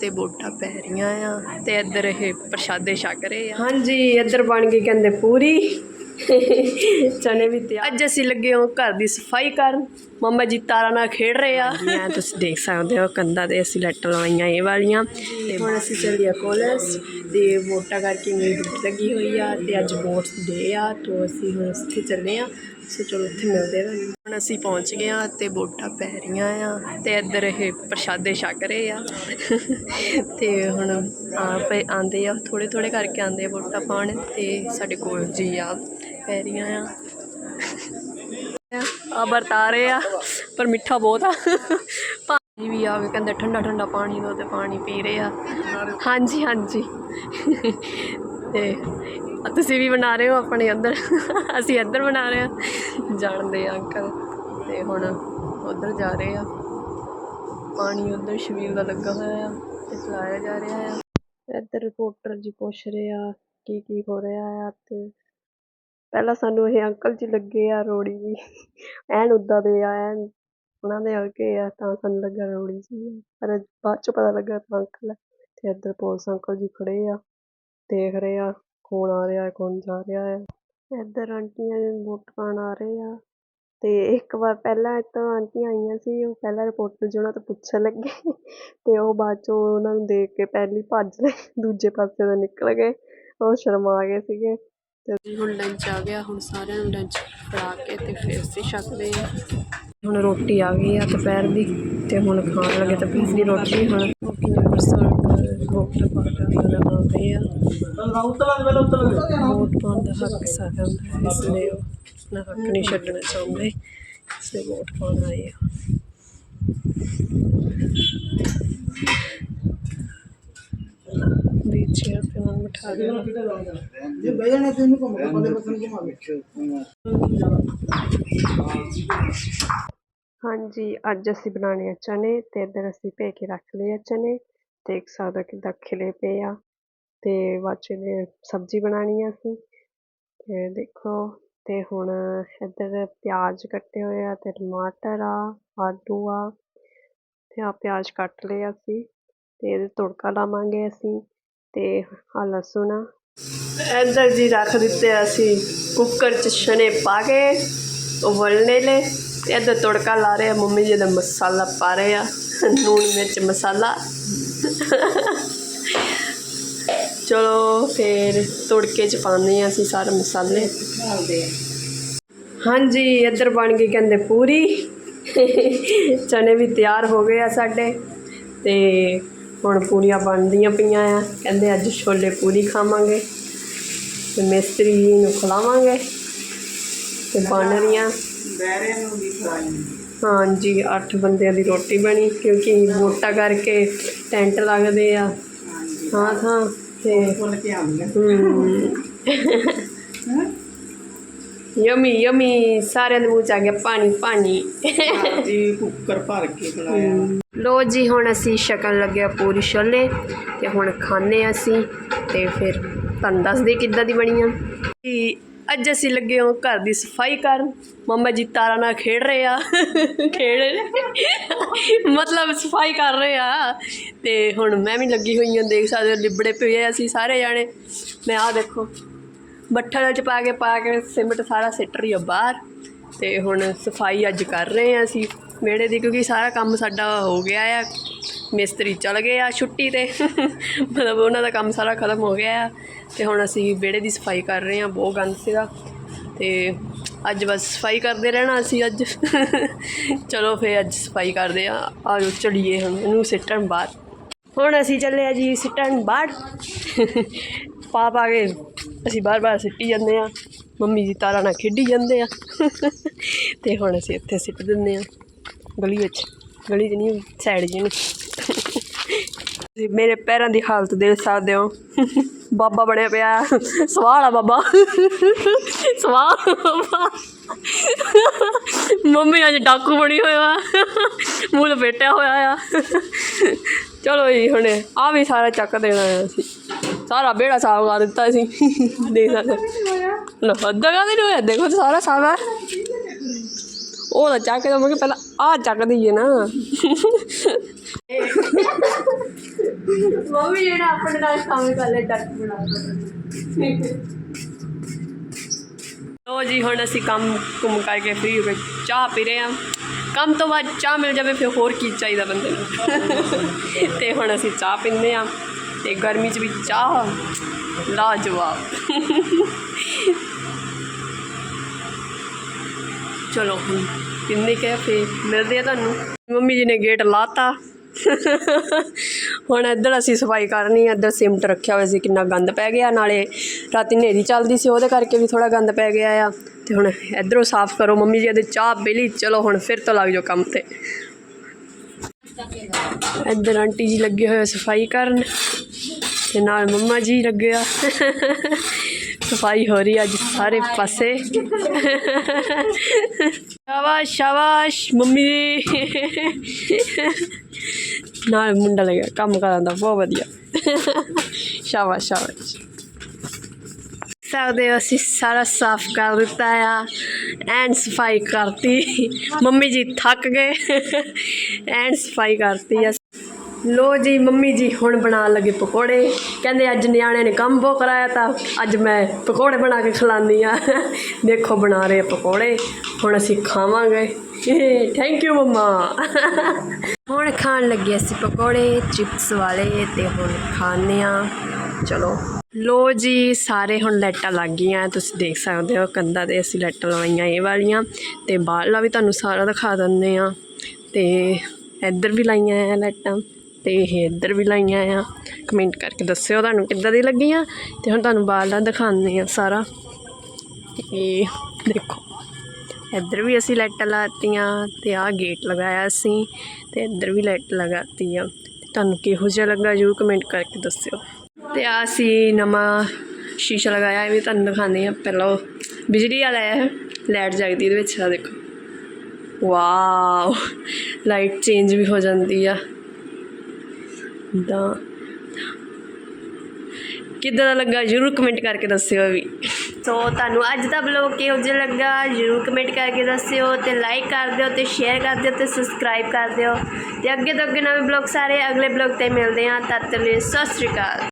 ਤੇ ਵੋਟਾਂ ਪੈ ਰਹੀਆਂ ਆ ਤੇ ਇੱਧਰ ਇਹ ਪ੍ਰਸ਼ਾਦੇ ਛਕ ਰਹੇ ਆ। ਹਾਂਜੀ, ਇੱਧਰ ਬਣ ਗਈ ਕਹਿੰਦੇ ਪੂਰੀ। ਚਨੇ ਵੀ ਤਿਆਰ। ਅੱਜ ਅਸੀਂ ਲੱਗੇ ਹਾਂ ਘਰ ਦੀ ਸਫ਼ਾਈ ਕਰਨ। ਮੰਮਾ ਜੀ ਤਾਰਾ ਨਾਲ ਖੇਡ ਰਹੇ ਆ। ਮੈਂ ਤੁਸੀਂ ਦੇਖ ਸਕਦੇ ਹੋ ਕੰਧਾਂ ਤੇ ਅਸੀਂ ਲੱਟ ਲਵਾਈਆਂ ਇਹ ਵਾਲੀਆਂ। ਤੇ ਹੁਣ ਅਸੀਂ ਚੱਲੀਏ ਕਾਲਜ ਤੇ ਵੋਟਾਂ ਕਰਕੇ ਮੇਰੀ ਡਿਊਟੀ ਲੱਗੀ ਹੋਈ ਆ ਤੇ ਅੱਜ ਵੋਟਸ ਡੇ ਆ ਤੋਂ ਅਸੀਂ ਹੁਣ ਉੱਥੇ ਚੱਲੇ ਆ ਸੋ ਚਲੋ ਉੱਥੇ ਮਿਲਦੇ ਹਾਂ। ਹੁਣ ਅਸੀਂ ਪਹੁੰਚ ਗਏ ਆ ਤੇ ਵੋਟਾਂ ਪੈ ਰਹੀਆਂ ਆ ਤੇ ਇੱਧਰ ਇਹ ਪ੍ਰਸ਼ਾਦੇ ਛਕ ਰਹੇ ਆ। ਤੇ ਹੁਣ ਆਪ ਆਂਦੇ ਆ ਥੋੜੇ ਥੋੜੇ ਕਰਕੇ ਆਂਦੇ ਆ ਵੋਟਾਂ ਪਾਉਣ ਤੇ ਸਾਡੇ ਕੋਲ ਜੀ ਆ। ਪੈ ਰਹੀਆਂ ਆ। ਆ ਵਰਤਾ ਰਹੇ ਆ, ਪਰ ਮਿੱਠਾ ਬਹੁਤ ਆ। ਪਾਣੀ ਵੀ ਆ ਕੇ ਕਹਿੰਦੇ ਠੰਡਾ ਠੰਡਾ ਪਾਣੀ ਦੋ ਤੇ ਪਾਣੀ ਪੀ ਰਹੇ ਆ। ਹਾਂਜੀ ਹਾਂਜੀ। ਤੇ ਤੁਸੀਂ ਵੀ ਬਣਾ ਰਹੇ ਹੋ ਆਪਣੇ ਅੰਦਰ? ਅਸੀਂ ਇੱਧਰ ਬਣਾ ਰਹੇ ਆ। ਜਾਣਦੇ ਆ ਅੰਕਲ। ਤੇ ਹੁਣ ਉਧਰ ਜਾ ਰਹੇ ਆ। ਪਾਣੀ ਉਧਰ ਸ਼ਵੀਲ ਦਾ ਲੱਗਾ ਹੋਇਆ ਆ ਤੇ ਚਲਾਇਆ ਜਾ ਰਿਹਾ ਆ। ਇੱਧਰ ਰਿਪੋਰਟਰ ਜੀ ਪੁੱਛ ਰਹੇ ਆ ਕੀ ਕੀ ਹੋ ਰਿਹਾ ਆ ਤੇ ਪਹਿਲਾਂ ਸਾਨੂੰ ਇਹ ਅੰਕਲ ਜੀ ਲੱਗੇ ਆ ਰੋੜੀ ਜੀ ਐਨ ਉੱਦਾਂ ਦੇ ਆ, ਐਨ ਉਹਨਾਂ ਦੇ ਅੱਗੇ ਆ, ਤਾਂ ਸਾਨੂੰ ਲੱਗਾ ਰੋੜੀ ਜੀ ਪਰ ਬਾਅਦ ਚ ਪਤਾ ਲੱਗਾ ਤਾਂ ਅੰਕਲ ਆ। ਤੇ ਇੱਧਰ ਪੁਲਿਸ ਅੰਕਲ ਜੀ ਖੜੇ ਆ, ਦੇਖ ਰਹੇ ਆ ਕੌਣ ਆ ਰਿਹਾ, ਕੌਣ ਜਾ ਰਿਹਾ ਹੈ ਇੱਧਰ ਆਂਟੀਆਂ ਵੋਟ ਪਾਉਣ ਆ ਰਹੇ ਆ। ਤੇ ਇੱਕ ਵਾਰ ਪਹਿਲਾਂ ਇੱਥੋਂ ਆਂਟੀਆਂ ਆਈਆਂ ਸੀ, ਉਹ ਪਹਿਲਾਂ ਰਿਪੋਰਟਰ ਜੀ ਉਹਨਾਂ ਤੋਂ ਪੁੱਛਣ ਲੱਗੇ। ਤੇ ਉਹ ਬਾਅਦ ਚੋਂ ਉਹਨਾਂ ਨੂੰ ਦੇਖ ਕੇ ਪਹਿਲੀ ਭੱਜ ਲਏ ਦੂਜੇ ਪਾਸੇ ਤੋਂ ਨਿਕਲ ਗਏ। ਉਹ ਸ਼ਰਮਾ ਗਏ ਸੀਗੇ। ਤੇ ਹੁਣ ਲੰਚ ਆ ਗਿਆ, ਹੁਣ ਸਾਰਿਆਂ ਨੂੰ ਲੰਚ ਫੜਾ ਕੇ ਤੇ ਫਿਰ ਅਸੀਂ ਛਕਦੇ ਆ ਹੁਣ ਰੋਟੀ ਆ ਗਈ ਆ ਦੁਪਹਿਰ ਦੀ ਤੇ ਹੁਣ ਖਾਣ ਲੱਗੇ ਤਾਂ ਪੀਸੀ ਰੋਟੀ ਹੁਣ ਬਾਕੀ ਨੰਬਰ ਸਰ ਵੋਟ ਪਾਉਣ ਦਾ ਆਉਂਦੇ ਆ। ਵੋਟ ਪਾਉਣ ਦਾ ਹੱਕ ਸਾਰਿਆਂ ਦਾ, ਇਸ ਲਈ ਆਪਣਾ ਹੱਕ ਨਹੀਂ ਛੱਡਣਾ ਚਾਹੁੰਦੇ, ਇਸ ਲਈ ਵੋਟ ਪਾਉਣ ਆਏ ਆ ਵਿੱਚ ਆ ਤੇ ਉਹਨਾਂ ਨੂੰ ਬਿਠਾ ਦਿਓ। ਜੇ ਬਹਿ ਜਾਣਾ ਤੇ ਇਹਨੂੰ ਘੁੰਮ ਕੇ ਬੰਦੇ ਬਸਨ ਘੁਮਾ ਹਾਂਜੀ ਅੱਜ ਅਸੀਂ ਬਣਾਉਣੇ ਆ ਚਨੇ ਤੇ ਇੱਧਰ ਅਸੀਂ ਭੇ ਕੇ ਰੱਖ ਲਏ ਆ ਚਨੇ ਦੇਖ ਸਕਦੇ ਕਿੱਦਾਂ ਖਿਲੇ ਪਏ ਆ ਤੇ ਬਾਅਦ ਚ ਇਹਦੇ ਸਬਜ਼ੀ ਬਣਾਉਣੀ ਆ ਅਸੀਂ। ਤੇ ਦੇਖੋ ਤੇ ਹੁਣ ਇੱਧਰ ਪਿਆਜ਼ ਕੱਟੇ ਹੋਏ ਆ ਤੇ ਟਮਾਟਰ ਆ ਆਲੂ ਆ ਤੇ ਆ ਪਿਆਜ਼ ਕੱਟ ਲਏ ਅਸੀਂ ਤੇ ਇਹਦੇ ਤੜਕਾ ਲਾਵਾਂਗੇ ਅਸੀਂ। ਤੇ ਆ ਲਸਣ ਇੱਧਰ ਜੀ ਰੱਖ ਦਿੱਤੇ ਅਸੀਂ, ਕੁੱਕਰ 'ਚ ਛਣੇ ਪਾ ਕੇ, ਉਬਲਣੇ ਲੈ ਤੇ ਇੱਧਰ ਤੜਕਾ ਲਾ ਰਹੇ ਆ, ਮੰਮੀ ਜੀ ਦਾ ਮਸਾਲਾ ਪਾ ਰਹੇ ਆ ਲੂਣ ਮਿਰਚ ਮਸਾਲਾ। ਚਲੋ ਫਿਰ ਤੜਕੇ 'ਚ ਪਾਉਂਦੇ ਆ ਅਸੀਂ ਸਾਰੇ ਮਸਾਲੇ। ਹਾਂਜੀ, ਇੱਧਰ ਬਣ ਗਈ ਕਹਿੰਦੇ ਪੂਰੀ। ਚਨੇ ਵੀ ਤਿਆਰ ਹੋ ਗਏ ਆ ਸਾਡੇ, ਤੇ ਹੁਣ ਪੂਰੀਆਂ ਬਣਦੀਆਂ ਪਈਆਂ ਆ। ਕਹਿੰਦੇ ਅੱਜ ਛੋਲੇ ਪੂਰੀ ਖਾਵਾਂਗੇ ਤੇ ਮਿਸਤਰੀ ਜੀ ਨੂੰ ਖਿਲਾਵਾਂਗੇ ਤੇ ਬਣ ਰਹੀਆਂ। ਬੈਰੇ ਨੂੰ ਵੀ ਖਵਾਈ ਹਾਂਜੀ 8 ਬੰਦਿਆਂ ਦੀ ਰੋਟੀ ਬਣੀ ਕਿਉਂਕਿ ਵੋਟਾਂ ਕਰਕੇ ਟੈਂਟ ਲੱਗਦੇ ਆ। ਥਾਂ ਥਾਂ ਤੇ ਫੁੱਲ ਕੇ ਆਉਂਦੀਆਂ ਯਮੀ ਯਮੀ ਸਾਰਿਆਂ ਦੇ ਮੂੰਹ ਚ ਆ ਗਿਆ ਪਾਣੀ ਪਾਣੀ। ਜੀ ਕੁੱਕਰ ਭਰ ਕੇ ਖਲਾਇਆ ਲੋ ਜੀ ਹੁਣ ਅਸੀਂ ਸ਼ਕਲ ਲੱਗਿਆ ਪੂਰੀ ਛੋਲੇ ਤੇ ਹੁਣ ਖਾਣੇ ਆ ਅਸੀਂ ਤੇ ਫਿਰ ਤੁਹਾਨੂੰ ਦੱਸਦੇ ਕਿੱਦਾਂ ਦੀ ਬਣੀਆਂ ਕਿ ਅੱਜ ਅਸੀਂ ਲੱਗੇ ਹਾਂ ਘਰ ਦੀ ਸਫ਼ਾਈ ਕਰਨ। ਮੰਮਾ ਜੀ ਤਾਰਾ ਨਾਲ ਖੇਡ ਰਹੇ ਆ। ਖੇਡ ਰਹੇ ਮਤਲਬ ਸਫ਼ਾਈ ਕਰ ਰਹੇ ਆ। ਤੇ ਹੁਣ ਮੈਂ ਵੀ ਲੱਗੀ ਹੋਈ ਹਾਂ ਦੇਖ ਸਕਦੇ ਹੋ ਲਿਬੜੇ ਪਏ ਆ ਅਸੀਂ ਸਾਰੇ ਜਾਣੇ। ਮੈਂ ਆਹ ਦੇਖੋ। ਬੱਠਲ ਚ ਪਾ ਕੇ ਪਾ ਕੇ ਸਿਮਟ ਸਾਰਾ ਸਿੱਟ ਰਹੀ ਆ ਬਾਹਰ। ਤੇ ਹੁਣ ਸਫ਼ਾਈ ਅੱਜ ਕਰ ਰਹੇ ਆ ਅਸੀਂ ਵਿਹੜੇ ਦੀ, ਕਿਉਂਕਿ ਸਾਰਾ ਕੰਮ ਸਾਡਾ ਹੋ ਗਿਆ ਆ। ਮਿਸਤਰੀ ਚਲ ਗਏ ਆ ਛੁੱਟੀ ਤੇ। ਮਤਲਬ ਉਹਨਾਂ ਦਾ ਕੰਮ ਸਾਰਾ ਖਤਮ ਹੋ ਗਿਆ ਆ। ਤੇ ਹੁਣ ਅਸੀਂ ਵਿਹੜੇ ਦੀ ਸਫ਼ਾਈ ਕਰ ਰਹੇ ਆ ਬਹੁਤ ਗੰਦ ਸੀਗਾ। ਤੇ ਅੱਜ ਬਸ ਸਫ਼ਾਈ ਕਰਦੇ ਰਹਿਣਾ ਅਸੀਂ ਅੱਜ। ਚਲੋ ਫੇ ਅੱਜ ਸਫ਼ਾਈ ਕਰਦੇ ਆ ਆਜੋ ਚਲੀਏ ਹੁਣ, ਇਹਨੂੰ ਸਿੱਟਣ ਬਾਹਰ। ਹੁਣ ਅਸੀਂ ਚੱਲੇ ਆ ਜੀ ਸਿੱਟਣ ਬਾਹਰ। ਪਾ ਪਾ ਕੇ ਅਸੀਂ ਬਾਰ-ਬਾਰ ਸਿੱਟੀ ਜਾਂਦੇ ਆ ਮੰਮੀ ਜੀ ਤਾਰਾਂ ਨਾਲ ਖੇਡੀ ਜਾਂਦੇ ਆ ਤੇ ਹੁਣ ਅਸੀਂ ਇੱਥੇ ਸਿੱਟ ਦਿੰਦੇ ਆ ਗਲੀ ਵਿੱਚ ਗਲੀ 'ਚ ਨਹੀਂ, ਸਾਈਡ ਜੀ ਨੂੰ ਤੁਸੀਂ ਮੇਰੇ ਪੈਰਾਂ ਦੀ ਹਾਲਤ ਦੇਖ ਸਕਦੇ ਹੋ। ਬਾਬਾ ਬਣਿਆ ਪਿਆ। ਸਵਾਲ ਆ ਬਾਬਾ। ਸਵਾਲ ਬਾਬਾ। ਮੰਮੀ ਅੱਜ ਡਾਕੂ ਬਣੀ ਹੋਇਆ ਮੂੰਹ ਲਪੇਟਿਆ ਹੋਇਆ ਆ। ਚਲੋ ਜੀ, ਹੁਣ ਆ ਵੀ ਸਾਰਾ ਚੱਕ ਦੇਣਾ ਆ ਅਸੀਂ। ਸਾਰਾ ਬੇੜਾ ਸਾਫ਼ ਕਰ ਦਿੱਤਾ ਅਸੀਂ ਦੇਖ ਸਕਦੇ ਲੋ ਅੱਧਾ ਕਾ ਨਹੀਂ ਹੋਇਆ ਦੇਖੋ ਸਾਰਾ ਸਾਫ਼ ਹੈ। ਉਹ ਤਾਂ ਚੱਕ ਕੇ ਮੈਂ ਪਹਿਲਾਂ ਆ ਚੱਕ ਦਈਏ ਨਾ। ਮੰਮੀ ਜਿਹੜਾ ਆਪਣੇ ਨਾਲ ਕੰਮ ਕਰ ਲੈ ਡੱਕ ਬਣਾ ਲੋ ਜੀ ਹੁਣ ਅਸੀਂ ਕੰਮ ਕੁਮ ਕਰਕੇ ਫ੍ਰੀ ਹੋ ਕੇ ਚਾਹ ਪੀ ਰਹੇ ਹਾਂ। ਕੰਮ ਤੋਂ ਬਾਅਦ ਚਾਹ ਮਿਲ ਜਾਵੇ ਫਿਰ ਹੋਰ ਕੀ ਚਾਹੀਦਾ ਬੰਦੇ ਨੂੰ। ਤੇ ਹੁਣ ਅਸੀਂ ਚਾਹ ਪੀਂਦੇ ਹਾਂ। ਤੇ ਗਰਮੀ 'ਚ ਵੀ ਚਾਹ ਲਾਜਵਾਬ। ਚਲੋ ਹੁਣ ਕਿੰਨੇ ਕੇ ਫਿਰ ਮਿਲਦੇ ਆ ਤੁਹਾਨੂੰ। ਮੰਮੀ ਜੀ ਨੇ ਗੇਟ ਲਾਤਾ। ਹੁਣ ਇੱਧਰ ਅਸੀਂ ਸਫ਼ਾਈ ਕਰਨੀ ਆ, ਇੱਧਰ ਸਿਮਟ ਰੱਖਿਆ ਹੋਇਆ ਸੀ, ਕਿੰਨਾ ਗੰਦ ਪੈ ਗਿਆ ਨਾਲੇ। ਰਾਤੀ ਹਨੇਰੀ ਚੱਲਦੀ ਸੀ, ਉਹਦੇ ਕਰਕੇ ਵੀ ਥੋੜਾ ਗੰਦ ਪੈ ਗਿਆ ਆ। ਤੇ ਹੁਣ ਇੱਧਰੋਂ ਸਾਫ਼ ਕਰੋ ਮੰਮੀ ਜੀ ਦੇ ਚਾਹ ਬੇਲੀ ਚਲੋ ਹੁਣ ਫਿਰ ਤੋਂ ਲੱਗ ਜਾਓ ਕੰਮ ਤੇ। ਇੱਧਰ ਆਂਟੀ ਜੀ ਲੱਗੇ ਹੋਏ ਸਫ਼ਾਈ ਕਰਨ। ਤੇ ਨਾਲ ਮੰਮਾ ਜੀ ਲੱਗਿਆ। ਸਫ਼ਾਈ ਹੋ ਰਹੀ ਅੱਜ ਸਾਰੇ ਪਾਸੇ। ਸ਼ਾਬਾਸ਼ ਸ਼ਾਬਾਸ਼, ਮੰਮੀ ਜੀ। ਨਾਲ ਮੁੰਡਾ ਲੱਗਿਆ, ਕੰਮ ਕਰਨ ਦਾ, ਬਹੁਤ ਵਧੀਆ। ਸ਼ਾਬਾਸ਼ ਸ਼ਾਬਾਸ਼। ਸਕਦੇ ਅਸੀਂ ਸਾਰਾ ਸਾਫ਼ ਕਰ ਦਿੱਤਾ ਆ ਐਂਡ ਸਫ਼ਾਈ ਕਰਤੀ। ਮੰਮੀ ਜੀ ਥੱਕ ਗਏ। ਐਂਡ ਸਫ਼ਾਈ ਕਰਤੀ ਆ ਲੋ ਜੀ, ਮੰਮੀ ਜੀ ਹੁਣ ਬਣਾਉਣ ਲੱਗੇ ਪਕੌੜੇ। ਕਹਿੰਦੇ ਅੱਜ ਨਿਆਣੇ ਨੇ ਕੰਮ ਬਹੁਤ ਕਰਾਇਆ ਤਾਂ ਅੱਜ ਮੈਂ ਪਕੌੜੇ ਬਣਾ ਕੇ ਖਿਲਾਉਂਦੀ ਆ ਦੇਖੋ ਬਣਾ ਰਹੇ ਪਕੌੜੇ, ਹੁਣ ਅਸੀਂ ਖਾਵਾਂਗੇ। Thank you mumma. ਹੁਣ ਖਾਣ ਲੱਗੇ ਅਸੀਂ ਪਕੌੜੇ, ਚਿਪਸ ਵਾਲੇ ਤੇ ਹੁਣ ਖਾਣੇ ਆ ਚਲੋ। ਲੋ ਜੀ, ਸਾਰੇ ਹੁਣ ਲਾਈਟਾਂ ਲੱਗ ਗਈਆਂ। ਤੁਸੀਂ ਦੇਖ ਸਕਦੇ ਹੋ ਕੰਧਾਂ ਤੇ ਅਸੀਂ ਲਾਈਟਾਂ ਲਵਾਈਆਂ ਇਹ ਵਾਲੀਆਂ ਤੇ ਬਾਹਰਲਾ ਵੀ ਤੁਹਾਨੂੰ ਸਾਰਾ ਦਿਖਾ ਦਿੰਦੇ ਆ ਤੇ ਇੱਧਰ ਵੀ ਲਾਈਆਂ ਆ ਲਾਈਟਾਂ। ਤੇ ਇਹ ਇੱਧਰ ਵੀ ਲਾਈਆਂ ਆ। ਕਮੈਂਟ ਕਰਕੇ ਦੱਸਿਓ ਤੁਹਾਨੂੰ ਕਿੱਦਾਂ ਦੀ ਲੱਗੀਆਂ ਤੇ ਹੁਣ ਤੁਹਾਨੂੰ ਬਾਹਰਲਾ ਦਿਖਾਉਂਦੇ ਆ ਸਾਰਾ। ਇਹ ਦੇਖੋ, ਇੱਧਰ ਵੀ ਅਸੀਂ ਲਾਈਟਾਂ ਲਾਤੀਆਂ ਤੇ ਆਹ ਗੇਟ ਲਗਾਇਆ ਅਸੀਂ ਤੇ ਇੱਧਰ ਵੀ ਲਾਈਟ ਲਗਾਤੀ ਆ। ਤੁਹਾਨੂੰ ਕਿਹੋ ਜਿਹਾ ਲੱਗਾ ਜਰੂਰ ਕਮੈਂਟ ਕਰਕੇ ਦੱਸਿਓ। ਤੇ ਆ ਅਸੀਂ ਨਵਾਂ ਸ਼ੀਸ਼ਾ ਲਗਾਇਆ, ਇਹ ਵੀ ਤੁਹਾਨੂੰ ਦਿਖਾਉਂਦੇ ਆ। ਪਹਿਲਾਂ ਉਹ ਬਿਜਲੀ ਵਾਲਾ ਹੈ, ਲਾਈਟ ਜਗਦੀ ਇਹਦੇ ਵਿੱਚ ਆ ਦੇਖੋ। ਵਾਓ, ਲਾਈਟ ਚੇਂਜ ਵੀ ਹੋ ਜਾਂਦੀ ਆ। ਦਾ। ਕਿੱਦਾਂ ਦਾ ਲੱਗਾ? ਜਰੂਰ ਕਮੈਂਟ ਕਰਕੇ ਦੱਸਿਓ ਵੀ। ਸੋ ਤੁਹਾਨੂੰ ਅੱਜ ਦਾ ਬਲੌਗ ਕਿਹੋ ਜਿਹਾ ਲੱਗਾ? ਜਰੂਰ ਕਮੈਂਟ ਕਰਕੇ ਦੱਸਿਓ ਤੇ ਲਾਈਕ ਕਰ ਦਿਓ ਤੇ ਸ਼ੇਅਰ ਕਰ ਦਿਓ ਤੇ ਸਬਸਕ੍ਰਾਈਬ ਕਰ ਦਿਓ। ਤੇ ਅੱਗੇ ਤੋਂ ਅੱਗੇ ਨਵੇਂ ਬਲੌਗ ਸਾਰੇ ਅਗਲੇ ਬਲੌਗ ਤੇ ਮਿਲਦੇ ਹਾਂ। ਤਦ ਤੱਕ ਲਈ ਸਤਿ ਸ਼੍ਰੀ ਅਕਾਲ।